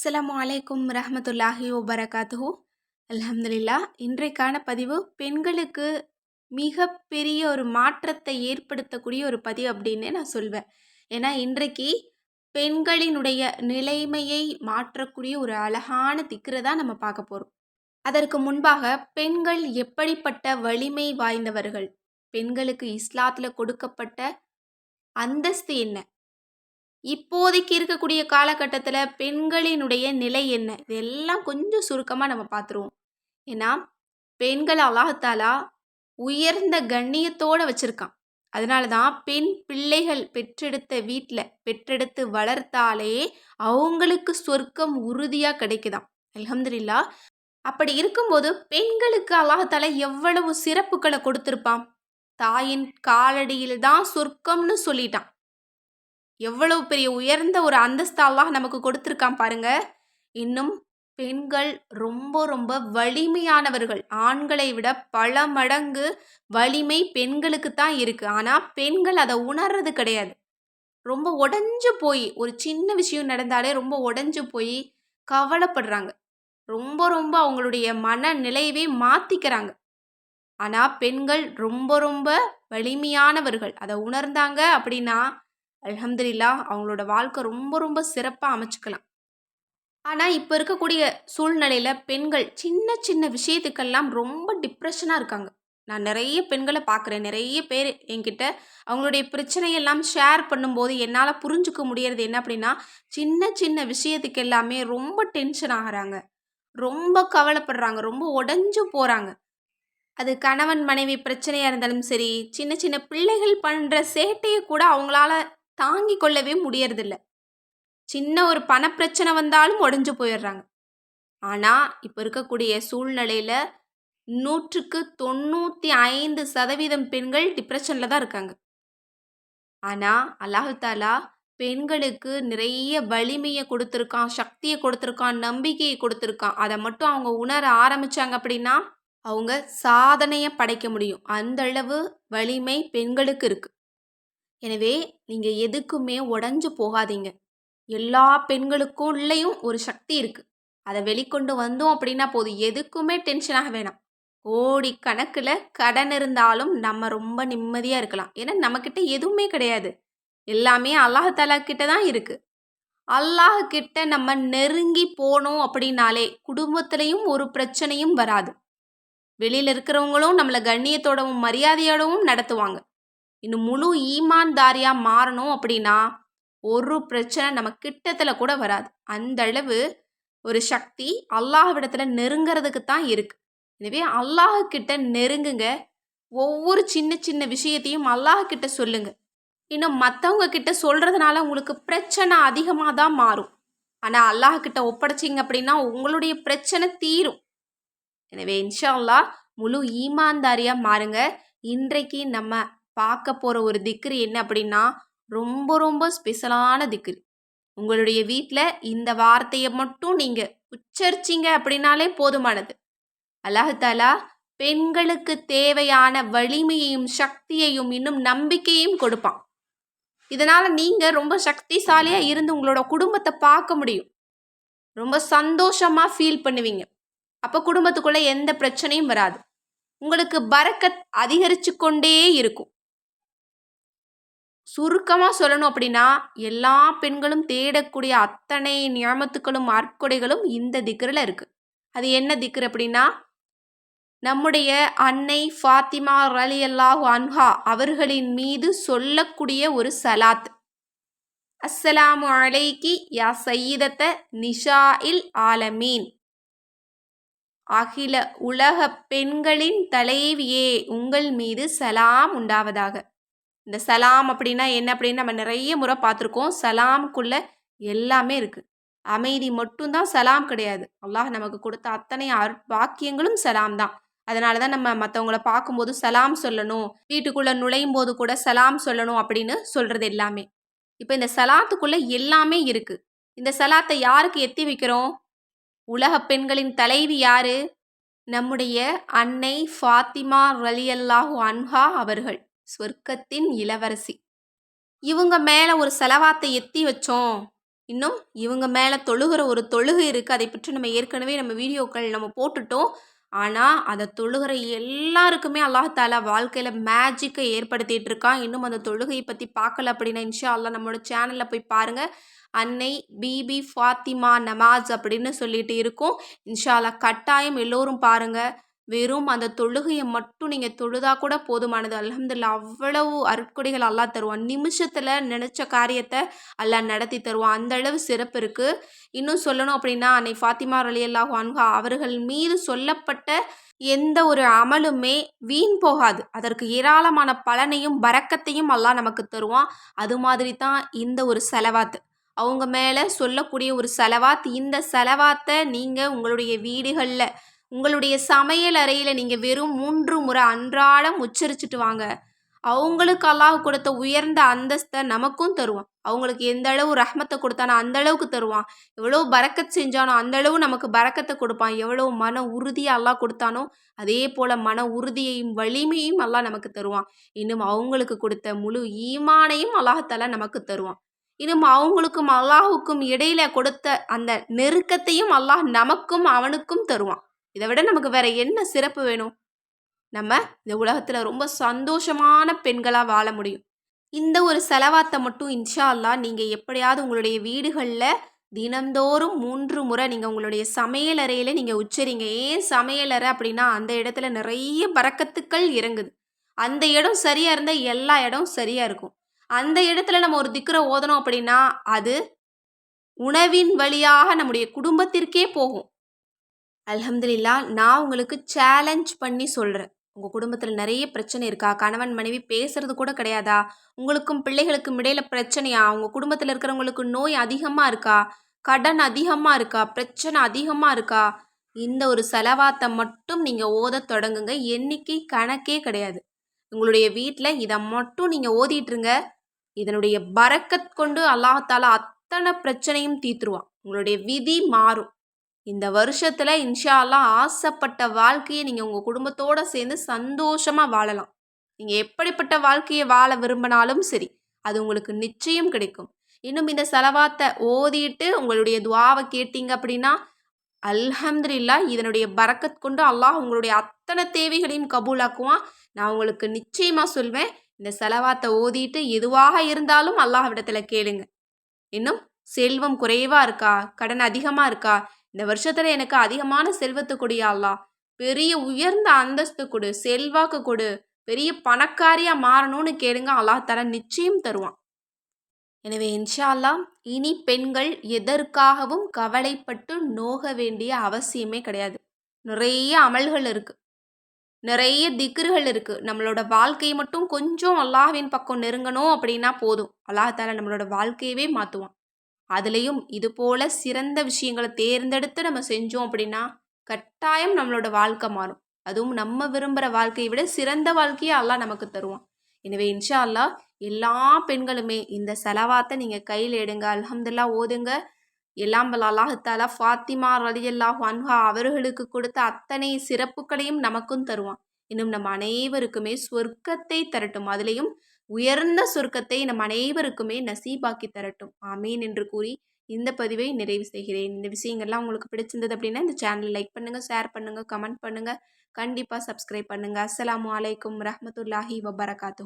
அஸ்லாம் வலைக்கும் ரஹமத்துல்லாஹி வபரகாத்துஹு. அல்ஹம்துலில்லா இன்றைக்கான பதிவு பெண்களுக்கு மிகப்பெரிய ஒரு மாற்றத்தை ஏற்படுத்தக்கூடிய ஒரு பதிவு அப்படின்னு நான் சொல்வேன். ஏன்னா இன்றைக்கு பெண்களினுடைய நிலைமையை மாற்றக்கூடிய ஒரு அழகான திக்கரை தான் நம்ம பார்க்க போகிறோம் அதற்கு முன்பாக பெண்கள் எப்படிப்பட்ட வலிமை வாய்ந்தவர்கள்? பெண்களுக்கு இஸ்லாத்தில் கொடுக்கப்பட்ட அந்தஸ்து என்ன? இப்போதைக்கு இருக்கக்கூடிய காலகட்டத்தில் பெண்களினுடைய நிலை என்ன? இதெல்லாம் கொஞ்சம் சுருக்கமாக நம்ம பார்த்துருவோம் ஏன்னா பெண்கள் அல்லாஹாலா உயர்ந்த கண்ணியத்தோடு வச்சுருக்கான். அதனால தான் பெண் பிள்ளைகள் பெற்றெடுத்த வீட்டில் பெற்றெடுத்து வளர்த்தாலே அவங்களுக்கு சொர்க்கம் உறுதியாக கிடைக்குதாம் அலமதுல்லா அப்படி இருக்கும்போது பெண்களுக்கு அல்லாஹால எவ்வளவு சிறப்புகளை கொடுத்துருப்பான்? தாயின் காலடியில் தான் சொர்க்கம்னு சொல்லிட்டான். எவ்வளவு பெரிய உயர்ந்த ஒரு அந்தஸ்தாலாக நமக்கு கொடுத்துருக்கான் பாருங்க. இன்னும் பெண்கள் ரொம்ப ரொம்ப வலிமையானவர்கள். ஆண்களை விட பல மடங்கு வலிமை பெண்களுக்கு தான் இருக்கு. ஆனால் பெண்கள் அதை உணர்றது கிடையாது. ரொம்ப உடஞ்சு போய் ஒரு சின்ன விஷயம் நடந்தாலே ரொம்ப உடஞ்சு போய் கவலைப்படுறாங்க. ரொம்ப ரொம்ப அவங்களுடைய மனநிலையவே மாற்றிக்கிறாங்க ஆனால் பெண்கள் ரொம்ப ரொம்ப வலிமையானவர்கள். அதை உணர்ந்தாங்க அப்படின்னா அலமதுல்லா அவங்களோட வாழ்க்கை ரொம்ப ரொம்ப சிறப்பாக அமைச்சுக்கலாம். ஆனால் இப்போ இருக்கக்கூடிய சூழ்நிலையில் பெண்கள் சின்ன சின்ன விஷயத்துக்கெல்லாம் ரொம்ப டிப்ரெஷனாக இருக்காங்க. நான் நிறைய பெண்களை பார்க்குறேன். நிறைய பேர் என்கிட்ட அவங்களுடைய பிரச்சனையெல்லாம் ஷேர் பண்ணும்போது என்னால் புரிஞ்சுக்க முடியறது என்ன அப்படின்னா சின்ன சின்ன விஷயத்துக்கு எல்லாமே ரொம்ப டென்ஷன் ஆகிறாங்க. ரொம்ப கவலைப்படுறாங்க. ரொம்ப உடஞ்சு போகிறாங்க அது கணவன் மனைவி பிரச்சனையாக இருந்தாலும் சரி சின்ன சின்ன பிள்ளைகள் பண்ணுற சேட்டையை கூட அவங்களால தாங்கி கொள்ளவே முடியறதில்ல. சின்ன ஒரு பணப்பிரச்சனை வந்தாலும் உடஞ்சு போயிடுறாங்க. ஆனால் இப்போ இருக்கக்கூடிய சூழ்நிலையில் நூற்றுக்கு தொண்ணூற்றி ஐந்து சதவீதம் பெண்கள் டிப்ரெஷனில் தான் இருக்காங்க. ஆனால் அல்லாஹாலா பெண்களுக்கு நிறைய வலிமையை கொடுத்துருக்கான் சக்தியை கொடுத்துருக்கான் நம்பிக்கையை கொடுத்துருக்கான். அதை மட்டும் அவங்க உணர ஆரம்பித்தாங்க அப்படின்னா அவங்க சாதனையை படைக்க முடியும். அந்த அளவு வலிமை பெண்களுக்கு இருக்குது எனவே நீங்கள் எதுக்குமே உடஞ்சு போகாதீங்க. எல்லா பெண்களுக்கும் உள்ளேயும் ஒரு சக்தி இருக்குது அதை வெளிக்கொண்டு வந்தோம் அப்படின்னா போதும். எதுக்குமே டென்ஷனாக வேணாம். கோடி கணக்கில் கடன் இருந்தாலும் நம்ம ரொம்ப நிம்மதியாக இருக்கலாம். ஏன்னா நம்மக்கிட்ட எதுவுமே கிடையாது. எல்லாமே அல்லாஹாலா கிட்ட தான் இருக்குது அல்லாஹ் கிட்ட நம்ம நெருங்கி போனோம் அப்படின்னாலே குடும்பத்திலையும் ஒரு பிரச்சனையும் வராது. வெளியில் இருக்கிறவங்களும் நம்மளை கண்ணியத்தோடவும் மரியாதையோடவும் நடத்துவாங்க. இன்னும் முழு ஈமான்தாரியாக மாறணும் அப்படின்னா ஒரு பிரச்சனை நம்ம கிட்டத்தில் கூட வராது. அந்த அளவு ஒரு சக்தி அல்லாஹ்விடத்தில் நெருங்கிறதுக்கு தான் இருக்குது எனவே அல்லாஹ்கிட்ட நெருங்குங்க. ஒவ்வொரு சின்ன சின்ன விஷயத்தையும் அல்லாஹ்கிட்ட சொல்லுங்க. இன்னும் மற்றவங்க கிட்ட சொல்கிறதுனால உங்களுக்கு பிரச்சனை அதிகமாக தான் மாறும். ஆனால் அல்லாஹ்கிட்ட ஒப்படைச்சிங்க அப்படின்னா உங்களுடைய பிரச்சனை தீரும். எனவே இன்ஷா அல்லாஹ் முழு ஈமான்தாரியாக மாறுங்க. இன்றைக்கு நம்ம பார்க்க போகிற ஒரு திக்ரு என்ன அப்படின்னா ரொம்ப ரொம்ப ஸ்பெஷலான திக்ரு உங்களுடைய வீட்டில் இந்த வார்த்தையை மட்டும் நீங்கள் உச்சரிச்சிங்க அப்படின்னாலே போதுமானது. அல்லாஹாலா பெண்களுக்கு தேவையான வலிமையையும் சக்தியையும் இன்னும் நம்பிக்கையும் கொடுப்பான். இதனால் நீங்கள் ரொம்ப சக்திசாலியாக இருந்து உங்களோட குடும்பத்தை பார்க்க முடியும். ரொம்ப சந்தோஷமாக ஃபீல் பண்ணுவீங்க. அப்போ குடும்பத்துக்குள்ளே எந்த பிரச்சனையும் வராது. உங்களுக்கு பறக்கத் அதிகரித்து கொண்டே இருக்கும். சுருக்கமாக சொல்லணும் அப்படின்னா எல்லா பெண்களும் தேடக்கூடிய அத்தனை நியமத்துக்களும் அற்கொடைகளும் இந்த திக்கரில் இருக்குது அது என்ன திக்கர் அப்படின்னா நம்முடைய அன்னை ஃபாத்திமா ரலி அல்லாஹு அன்ஹா அவர்களின் மீது சொல்லக்கூடிய ஒரு சலாத். அஸ்ஸலாமு அலைக்கி யா சையீதத்த நிஷா இல் ஆலமீன். அகில உலக பெண்களின் தலைவியே உங்கள் மீது சலாம் உண்டாவதாக. இந்த சலாம் அப்படின்னா என்ன அப்படின்னு நம்ம நிறைய முறை பார்த்துருக்கோம். சலாமுக்குள்ள எல்லாமே இருக்குது அமைதி மட்டும்தான் சலாம் கிடையாது. அல்லாஹ் நமக்கு கொடுத்த அத்தனை வாக்கியங்களும் சலாம் தான். அதனால தான் நம்ம மற்றவங்கள பார்க்கும்போது சலாம் சொல்லணும். வீட்டுக்குள்ளே நுழையும் போது கூட சலாம் சொல்லணும் அப்படின்னு சொல்கிறது எல்லாமே. இப்போ இந்த சலாத்துக்குள்ளே எல்லாமே இருக்குது இந்த சலாத்தை யாருக்கு எத்தி வைக்கிறோம்? உலக பெண்களின் தலைவி யாரு? நம்முடைய அன்னை ஃபாத்திமா ரலியல்லாஹு அன்ஹா அவர்கள். சொர்க்கத்தின் இளவரசி. இவங்க மேலே ஒரு செலவாத்தை எத்தி வச்சோம். இன்னும் இவங்க மேலே தொழுகிற ஒரு தொழுகை இருக்குது அதை பற்றி நம்ம ஏற்கனவே நம்ம வீடியோக்கள் நம்ம போட்டுட்டோம். ஆனால் அதை தொழுகிற எல்லாருக்குமே அல்லாஹால வாழ்க்கையில் மேஜிக்கை ஏற்படுத்திகிட்டு இருக்கான். இன்னும் அந்த தொழுகையை பற்றி பார்க்கல அப்படின்னா இன்ஷா அல்லா நம்மளோட சேனலில் போய் பாருங்கள் அன்னை பிபி ஃபாத்திமா நமாஸ் அப்படின்னு சொல்லிட்டு இருக்கும். இன்ஷா அல்லா கட்டாயம் எல்லோரும் பாருங்கள் வெறும் அந்த தொழுகையை மட்டும் நீங்கள் தொழுதா கூட போதுமானது. அலமதுல்லா அவ்வளவு அருட்கொடைகள் அல்லா தருவான். நிமிஷத்தில் நினச்ச காரியத்தை அல்லா நடத்தி தருவான். அந்த அளவு சிறப்பு இருக்குது இன்னும் சொல்லணும் அப்படின்னா அன்னை ஃபாத்திமா அலி அல்லாஹ் அன்ஹா அவர்கள் மீது சொல்லப்பட்ட எந்த ஒரு அமலுமே வீண் போகாது. அதற்கு ஏராளமான பலனையும் பறக்கத்தையும் அல்லாஹ் நமக்கு தருவான். அது மாதிரி தான் இந்த ஒரு செலவாத்து. அவங்க மேலே சொல்லக்கூடிய ஒரு செலவாத் இந்த செலவாத்தை நீங்கள் உங்களுடைய வீடுகளில் உங்களுடைய சமையல் அறையில் நீங்கள் வெறும் மூன்று முறை அன்றாடம் உச்சரிச்சுட்டு வாங்க. அவங்களுக்கு அல்லாஹ் கொடுத்த உயர்ந்த அந்தஸ்தை நமக்கும் தருவான். அவங்களுக்கு எந்த அளவு ரஹ்மத்தை கொடுத்தானோ அந்த அளவுக்கு தருவான். எவ்வளோ பறக்கத் செஞ்சானோ அந்த அளவு நமக்கு பறக்கத்தை கொடுப்பான். எவ்வளோ மன உறுதியை அல்லாஹ் கொடுத்தானோ அதே போல் மன உறுதியையும் வலிமையும் அல்லாஹ் நமக்கு தருவான். இன்னும் அவங்களுக்கு கொடுத்த முழு ஈமானையும் அல்லாஹத்தால நமக்கு தருவான். இன்னும் அவங்களுக்கும் அல்லாஹுக்கும் இடையில கொடுத்த அந்த நெருக்கத்தையும் அல்லாஹ் நமக்கும் அவனுக்கும் தருவான். இதை விட நமக்கு வேற என்ன சிறப்பு வேணும்? நம்ம இந்த உலகத்தில் ரொம்ப சந்தோஷமான பெண்களாக வாழ முடியும். இந்த ஒரு செலவாத்தை மட்டும் இன்ஷா அல்லா நீங்கள் எப்படியாவது உங்களுடைய வீடுகளில் தினந்தோறும் மூன்று முறை நீங்கள் உங்களுடைய சமையலறையில் நீங்கள் உச்சரிங்க. ஏன் சமையலறை அப்படின்னா அந்த இடத்துல நிறைய பறக்கத்துக்கள் இறங்குது. அந்த இடம் சரியாக இருந்தால் எல்லா இடம் சரியாக இருக்கும். அந்த இடத்துல நம்ம ஒரு திக்கரை ஓதணும் அப்படின்னா அது உணவின் வழியாக நம்முடைய குடும்பத்திற்கே போகும். அல்ஹம்துலில்லா நான் உங்களுக்கு சேலஞ்ச் பண்ணி சொல்கிறேன் உங்கள் குடும்பத்தில் நிறைய பிரச்சனை இருக்கா? கணவன் மனைவி பேசுறது கூட கிடையாதா? உங்களுக்கும் பிள்ளைகளுக்கும் இடையில பிரச்சனையா? உங்கள் குடும்பத்தில் இருக்கிறவங்களுக்கு நோய் அதிகமாக இருக்கா? கடன் அதிகமாக இருக்கா? பிரச்சனை அதிகமாக இருக்கா? இந்த ஒரு செலவாத்தை மட்டும் நீங்கள் ஓத தொடங்குங்க. எண்ணிக்கை கணக்கே கிடையாது. உங்களுடைய வீட்டில் இதை மட்டும் நீங்கள் ஓதிட்டுருங்க. இதனுடைய பறக்கத் கொண்டு அல்லாஹால அத்தனை பிரச்சனையும் தீத்துருவான். உங்களுடைய விதி மாறும். இந்த வருஷத்தில் இன்ஷா ஆசைப்பட்ட வாழ்க்கையை நீங்கள் உங்கள் குடும்பத்தோடு சேர்ந்து சந்தோஷமாக வாழலாம். நீங்கள் எப்படிப்பட்ட வாழ்க்கையை வாழ விரும்பினாலும் சரி அது உங்களுக்கு நிச்சயம் கிடைக்கும். இன்னும் இந்த செலவாத்தை ஓதிட்டு உங்களுடைய துவாவை கேட்டீங்க அப்படின்னா அல்ஹம்துல்லா இதனுடைய பறக்கத் கொண்டு அல்லாஹ் உங்களுடைய அத்தனை தேவைகளையும் கபூலாக்குவான். நான் உங்களுக்கு நிச்சயமாக சொல்வேன் இந்த செலவாத்தை ஓதிட்டு எதுவாக இருந்தாலும் அல்லாஹ் விடத்தில் கேளுங்க. இன்னும் செல்வம் குறைவாக இருக்கா? கடன் அதிகமாக இருக்கா? இந்த வருஷத்தில் எனக்கு அதிகமான செல்வத்தை கொடியாளா பெரிய உயர்ந்த அந்தஸ்து கொடு செல்வாக்கு கொடு பெரிய பணக்காரியாக மாறணும்னு கேளுங்க அல்லாஹ் தர நிச்சயம் தருவான். எனவே இன்ஷா அல்லா இனி பெண்கள் எதற்காகவும் கவலைப்பட்டு நோக வேண்டிய அவசியமே கிடையாது. நிறைய அமல்கள் இருக்குது நிறைய திக்ருகள் இருக்குது நம்மளோட வாழ்க்கையை மட்டும் கொஞ்சம் அல்லாஹ்வின் பக்கம் நெருங்கணும் அப்படின்னா போதும். அல்லாஹால நம்மளோட வாழ்க்கையவே மாற்றுவான் அதுலேயும் இது போல் சிறந்த விஷயங்களை தேர்ந்தெடுத்து நம்ம செஞ்சோம் அப்படின்னா கட்டாயம் நம்மளோட வாழ்க்கை மாறும். அதுவும் நம்ம விரும்புகிற வாழ்க்கையை விட சிறந்த வாழ்க்கையை அல்லாஹ் நமக்கு தருவான். எனவே இன்ஷா அல்லா எல்லா பெண்களுமே இந்த செலவாத்தை நீங்கள் கையில் எடுங்க அலமதுல்லா ஓதுங்க. எல்லாம் அல்லாஹால ஃபாத்திமா ரலி அல்லாஹ் அன்ஹா அவர்களுக்கு கொடுத்த அத்தனை சிறப்புகளையும் நமக்கும் தருவான். இன்னும் நம்ம அனைவருக்குமே சொர்க்கத்தை தரட்டும். அதுலேயும் உயர்ந்த சுருக்கத்தை நம் அனைவருக்குமே நசீபாக்கி தரட்டும். ஆமீன் என்று கூறி இந்த பதிவை நிறைவு செய்கிறேன். இந்த விஷயங்கள்லாம் உங்களுக்கு பிடிச்சிருந்தது அப்படின்னா இந்த சேனலை லைக் பண்ணுங்கள் ஷேர் பண்ணுங்கள் கமெண்ட் பண்ணுங்கள் கண்டிப்பாக சப்ஸ்கிரைப் பண்ணுங்கள் அஸ்லாம் வலைக்கம் ரஹமத்துல்லாஹி வபரகாத்து